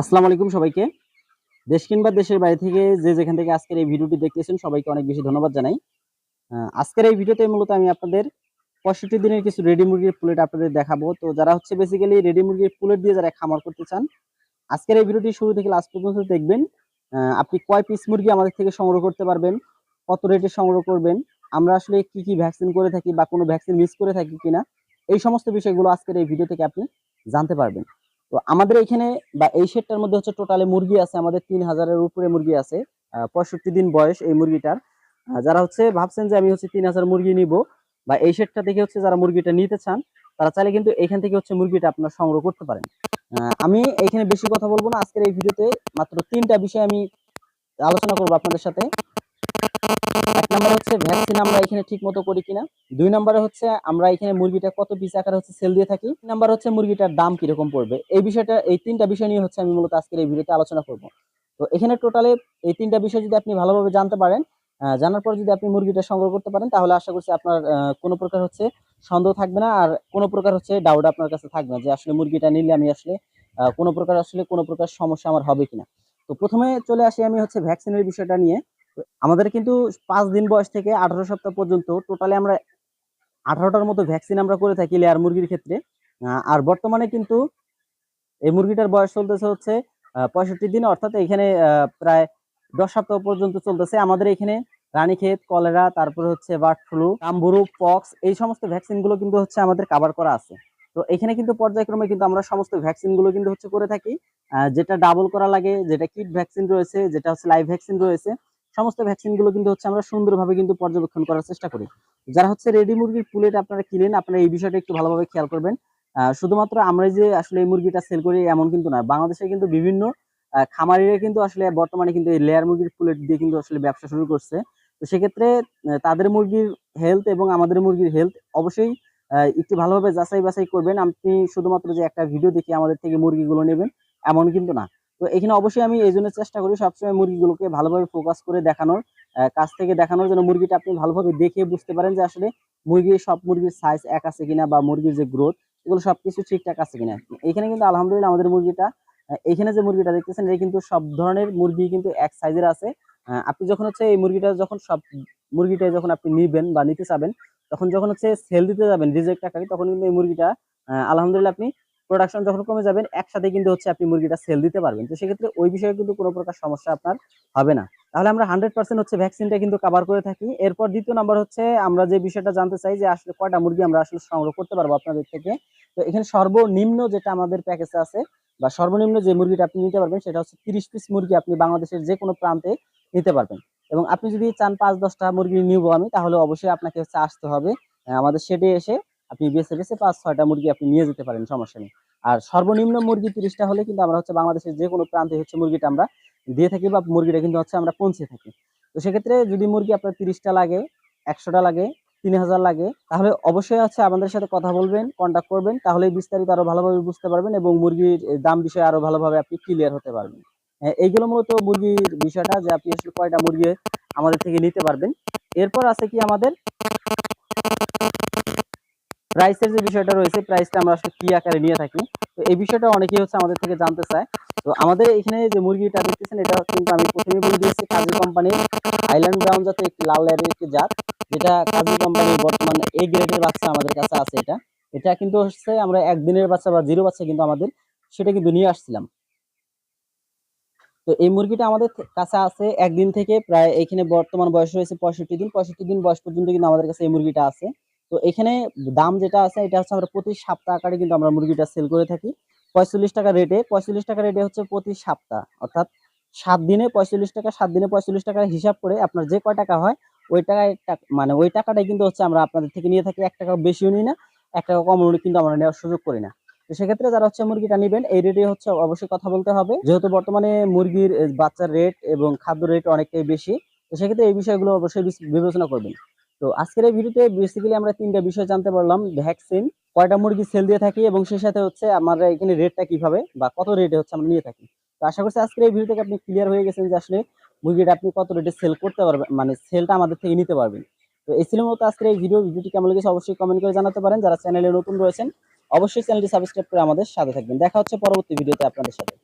আসসালামু আলাইকুম সবাইকে। দেশ কিংবা দেশের বাইরে থেকে যে যেখান থেকে আজকের এই ভিডিওটি দেখতেছেন, সবাইকে অনেক বেশি ধন্যবাদ জানাই। আজকের এই ভিডিওতে মূলত আমি আপনাদের পঁয়ষট্টি দিনের কিছু রেডি মুরগির পুলেট আপনাদের দেখাবো। তো যারা হচ্ছে বেসিক্যালি রেডি মুরগির পুলেট দিয়ে যারা খামার করতে চান, আজকের এই ভিডিওটি শুরু থেকে লাস্ট পর্যন্ত দেখবেন। আপনি কয় পিস মুরগি আমাদের থেকে সংগ্রহ করতে পারবেন, কত রেটে সংগ্রহ করবেন, আমরা আসলে কি কি ভ্যাকসিন করে থাকি বা কোনো ভ্যাকসিন মিস করে থাকি কিনা, এই সমস্ত বিষয়গুলো আজকের এই ভিডিও থেকে আপনি জানতে পারবেন। তো আমাদের এখানে বা এই সেটটার মধ্যে হচ্ছে টোটালে মুরগি আছে, আমাদের তিন হাজারের উপরে মুরগি আছে পঁয়ষট্টি দিন বয়স এই মুরগিটার। যারা হচ্ছে ভাবছেন যে আমি হচ্ছে তিন হাজার মুরগি নিব, বা এই সেটটা থেকে হচ্ছে যারা মুরগিটা নিতে চান, তারা চাইলে কিন্তু এখান থেকে হচ্ছে মুরগিটা আপনার সংগ্রহ করতে পারেন। আমি এখানে বেশি কথা বলব না, আজকের এই ভিডিওতে মাত্র তিনটা বিষয় আমি আলোচনা করব আপনাদের সাথে। এক নম্বর হচ্ছে ভ্যাকসিন আমরা এখানে ঠিক মতো করি কিনা। দুই নম্বরে হচ্ছে আমরা এখানে মুরগিটা কত পিস আকারে হচ্ছে সেল দিয়ে থাকি। হচ্ছে মুরগিটার দাম কীরকম পড়বে। এই বিষয়টা, এই তিনটা বিষয় নিয়ে হচ্ছে আমি মূলত আজকের এই ভিডিওতে আলোচনা করব। তো এখানে টোটালে এই তিনটা বিষয় যদি আপনি ভালোভাবে জানতে পারেন জানার পর যদি আপনি মুরগিটা সংগ্রহ করতে পারেন, তাহলে আশা করছি আপনার কোনো প্রকার হচ্ছে সন্দেহ থাকবে না। আর কোনো প্রকার হচ্ছে ডাউট আপনার কাছে থাকবে না যে আসলে মুরগিটা নিলে আমি আসলে কোনো প্রকার আসলে কোনো প্রকার সমস্যা আমার হবে কিনা। তো প্রথমে চলে আসি আমি হচ্ছে ভ্যাকসিনের বিষয়টা নিয়ে। আমাদের কিন্তু পাঁচ দিন বয়স থেকে আঠারো সপ্তাহ পর্যন্ত টোটালি আমরা আঠারোটার মতো ভ্যাকসিন আমরা করে থাকি লেয়ার মুরগির ক্ষেত্রে। আর বর্তমানে কিন্তু এই মুরগিটার বয়স চলতেছে হচ্ছে পঁয়ষট্টি দিন, অর্থাৎ এখানে প্রায় দশ সপ্তাহ পর্যন্ত চলতেছে। আমাদের এখানে রানীক্ষেত, কলেরা, তারপরে হচ্ছে বার্ড ফ্লু কাম্বুরু পক্স এই সমস্ত ভ্যাকসিনগুলো কিন্তু হচ্ছে আমাদের কাভার করা আছে। তো এখানে কিন্তু পর্যায়ক্রমে কিন্তু আমরা সমস্ত ভ্যাকসিনগুলো কিন্তু হচ্ছে করে থাকি যেটা ডাবল করা লাগে, যেটা কিট ভ্যাকসিন রয়েছে, যেটা হচ্ছে লাইভ ভ্যাকসিন রয়েছে। সমস্ত ভ্যাকসিনগুলো কিন্তু হচ্ছে আমরা সুন্দরভাবে কিন্তু পর্যবেক্ষণ করার চেষ্টা করি। যারা হচ্ছে রেডি মুরগির পুলেট আপনারা কিনেন, আপনারা এই বিষয়টা একটু ভালোভাবে খেয়াল করবেন। শুধুমাত্র আমরা যে আসলে এই মুরগিটা সেল করি এমন কিন্তু না, বাংলাদেশে কিন্তু বিভিন্ন খামারিরা কিন্তু আসলে বর্তমানে কিন্তু এই লেয়ার মুরগির পুলেট দিয়ে কিন্তু আসলে ব্যবসা শুরু করছে। তো সেক্ষেত্রে তাদের মুরগির হেলথ এবং আমাদের মুরগির হেলথ অবশ্যই একটু ভালোভাবে যাচাই বাছাই করবেন। আপনি শুধুমাত্র যে একটা ভিডিও দেখে আমাদের থেকে মুরগিগুলো নেবেন, এমন কিন্তু না। তো এখানে অবশ্যই আমি এই জন্য চেষ্টা করি সবসময় মুরগিগুলোকে ভালোভাবে ফোকাস করে দেখানোর কাছ থেকে দেখানোর জন্য মুরগিটা আপনি ভালোভাবে দেখে বুঝতে পারেন যে আসলে মুরগির সব মুরগির সাইজ এক আছে কিনা বা মুরগির যে গ্রোথ এগুলো সবকিছু ঠিকঠাক আছে কিনা। এখানে কিন্তু আলহামদুলিল্লাহ আমাদের মুরগিটা এখানে যে মুরগিটা দেখতেছেন, এটা কিন্তু সব ধরনের মুরগি কিন্তু এক সাইজের আছে। আপনি যখন হচ্ছে এই মুরগিটা যখন সব মুরগিটা যখন আপনি নিবেন বা নিতে চাবেন, তখন যখন হচ্ছে সেল দিতে যাবেন রিজেক্ট টাকায় তখন কিন্তু এই মুরগিটা আলহামদুলিল্লাহ আপনি প্রোডাকশন যখন কমে যাবেন, একসাথে কিন্তু হচ্ছে আপনি মুরগিটা সেল দিতে পারবেন। তো সেক্ষেত্রে ওই বিষয়ে কিন্তু কোনো প্রকার সমস্যা আপনার হবে না। তাহলে আমরা হান্ড্রেড পার্সেন্ট হচ্ছে ভ্যাকসিনটা কিন্তু কাভার করে থাকি। এরপর দ্বিতীয় নাম্বার হচ্ছে আমরা যে বিষয়টা জানতে চাই যে আসলে কয়টা মুরগি আমরা আসলে সংগ্রহ করতে পারব আপনাদের থেকে। তো এখানে সর্বনিম্ন যেটা আমাদের প্যাকেজে আছে বা সর্বনিম্ন যে মুরগিটা আপনি নিতে পারবেন, সেটা হচ্ছে তিরিশ পিস মুরগি আপনি বাংলাদেশের যে কোনো প্রান্তে নিতে পারবেন। এবং আপনি যদি চান পাঁচ দশটা মুরগি নিব আমি, তাহলে অবশ্যই আপনাকে হচ্ছে আসতে হবে। আমাদের শেডে এসে আপনি বেছে বেছে পাঁচ ছয়টা মুরগি আপনি নিয়ে যেতে পারেন সমস্যা নেই। আর সর্বনিম্ন মুরগি তিরিশটা হলে কিন্তু আমরা হচ্ছে বাংলাদেশের যে কোনো প্রান্তে হচ্ছে মুরগিটা আমরা দিয়ে থাকি বা মুরগিটা কিন্তু হচ্ছে আমরা পৌঁছে থাকি। তো সেক্ষেত্রে যদি মুরগি আপনার তিরিশটা লাগে একশোটা লাগে তিন হাজার লাগে তাহলে অবশ্যই হচ্ছে আমাদের সাথে কথা বলবেন কন্ট্যাক্ট করবেন তাহলে বিস্তারিত আরও ভালোভাবে বুঝতে পারবেন এবং মুরগির দাম বিষয়ে আরও ভালোভাবে আপনি ক্লিয়ার হতে পারবেন। হ্যাঁ, এইগুলো মূলত মুরগির বিষয়টা যে আপনি আসলে কয়টা মুরগি আমাদের থেকে নিতে পারবেন। এরপর আছে কি আমাদের প্রাইসের যে বিষয়টা রয়েছে, প্রাইসটা আমরা আসলে কি আকারে নিয়ে থাকি, তো এই বিষয়টা অনেকেই হচ্ছে আমাদের থেকে জানতে চায়। তো আমাদের এখানে যে মুরগিটা দেখতেছেন, এটা কিন্তু আমি প্রথমে বলে দিয়েছি, কাজী কোম্পানির আইল্যান্ড ব্রাউন জাতের একটি লাল লেয়ারের একটি জাত, যেটা কাজী কোম্পানির বর্তমান এ গ্রেডের বাচ্চা আমাদের কাছে আছে এটা। এটা কিন্তু হচ্ছে আমরা একদিনের বাচ্চা বা জিরো বাচ্চা কিন্তু আমাদের সেটা কিন্তু নিয়ে আসছিলাম। তো এই মুরগিটা আমাদের কাছে আছে একদিন থেকে প্রায় এখানে বর্তমান বয়স রয়েছে পঁয়ষট্টি দিন পঁয়ষট্টি দিন বয়স পর্যন্ত কিন্তু আমাদের কাছে এই মুরগিটা আছে। তো এখানে দাম যেটা আছে, এটা হচ্ছে আমরা প্রতি সপ্তাহ আকারে কিন্তু আমরা মুরগিটা সেল করে থাকি। পঁয়তাল্লিশ টাকা রেটে পঁয়তাল্লিশ টাকা রেটে হচ্ছে প্রতি সপ্তাহ। অর্থাৎ সাত দিনে পঁয়তাল্লিশ টাকা, সাত দিনে পঁয়তাল্লিশ টাকা হিসাব করে আপনার যে কয় টাকা হয়, ওই টাকায় মানে ওই টাকাটাই কিন্তু হচ্ছে আমরা আপনাদের থেকে নিয়ে থাকি। এক টাকা বেশিও নিই না, এক টাকা কম কিন্তু আমরা নেওয়ার সুযোগ করি না। তো সেক্ষেত্রে যারা হচ্ছে মুরগিটা নেবেন, এই রেটে হচ্ছে অবশ্যই কথা বলতে হবে। যেহেতু বর্তমানে মুরগির বাচ্চার রেট এবং খাদ্য রেট অনেকটাই বেশি, তো সেক্ষেত্রে এই বিষয়গুলো অবশ্যই বিবেচনা করবেন। তো আজকের এই ভিডিওতে বেসিক্যালি আমরা তিনটা বিষয় জানতে পারলাম ভ্যাকসিন কয়টা মুরগি সেল দিয়ে থাকি এবং সেই সাথে হচ্ছে আমরা এখানে রেটটা কীভাবে বা কত রেটে হচ্ছে আমরা নিয়ে থাকি। তো আশা করছি আজকের এই ভিডিও আপনি ক্লিয়ার হয়ে গেছেন যে আসলে মুরগিটা আপনি কত রেটে সেল করতে পারবেন মানে সেলটা আমাদের থেকে নিতে পারবেন। তো এই ছিল মতো আজকের এই ভিডিও ভিডিওটি কেমন লেগেছে অবশ্যই কমেন্ট করে জানাতে পারেন। যারা চ্যানেলে নতুন রয়েছেন, অবশ্যই চ্যানেলটি সাবস্ক্রাইব করে আমাদের সাথে থাকবেন। দেখা হচ্ছে পরবর্তী ভিডিওতে আপনাদের সাথে।